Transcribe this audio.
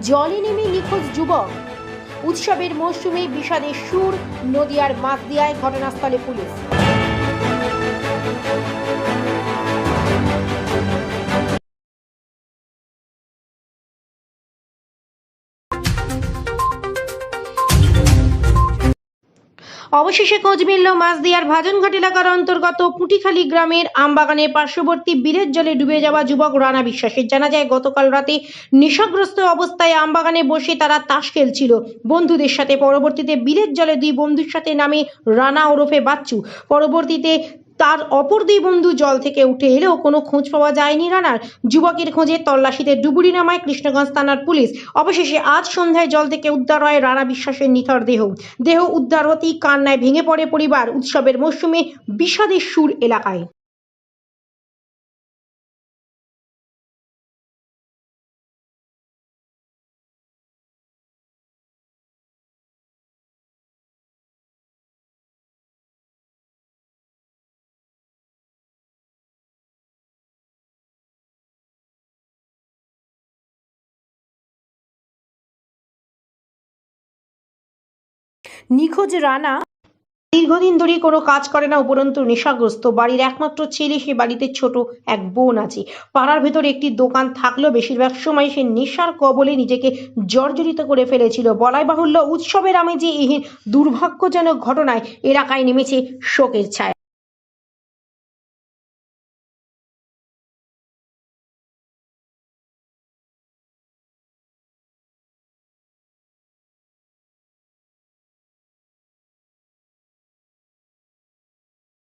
জলে নেমে নিখোঁজ যুবক। উৎসবের মৌসুমে বিষাদের সুর নদিয়ার মাছদিয়ায় ঘটনাস্থলে পুলিশ। অবশেষে খোঁজ মিলল মাছদিয়ার ভাজনঘাট এলাকার অন্তর্গত পুটিখালী গ্রামের আমবাগানের পার্শ্ববর্তী বীরের জলে ডুবে যাওয়া যুবক রানা বিশ্বাসের জানা যায়, গতকাল রাতে নিশাগ্রস্ত অবস্থায় আমবাগানে বসে তারা তাস খেলছিল। বন্ধুদের সাথে পরবর্তীতে বীরের জলে দুই বন্ধুর সাথে নামে রানা ওরফে বাচ্চু। পরবর্তীতে তার অপর দুই বন্ধু জল থেকে উঠে এলেও কোনো খোঁজ পাওয়া যায়নি রানার। যুবকের খোঁজে তল্লাশিতে ডুবুরি নামায় কৃষ্ণগঞ্জ থানার পুলিশ। অবশেষে আজ সন্ধ্যায় জল থেকে উদ্ধার হয় রানা বিশ্বাসের নিথর দেহ। দেহ উদ্ধার হতেই কান্নায় ভেঙে পড়ে পরিবার। উৎসবের মরশুমে বিষাদের সুর এলাকায়। নিখোঁজ রানা। দীর্ঘদিন ধরে কোনো কাজ করে না উপরন্তু নেশাগ্রস্ত। বাড়ির একমাত্র ছেলে, সে বাড়িতে ছোট এক বোন আছে। পাড়ার ভেতরে একটি দোকান থাকলেও বেশিরভাগ সময় সে নেশার কবলে নিজেকে জর্জরিত করে ফেলেছিল। বলাই বাহুল্য, উৎসবের আমেজে এই দুর্ভাগ্যজনক ঘটনায় এলাকায় নেমেছে শোকের ছায়া।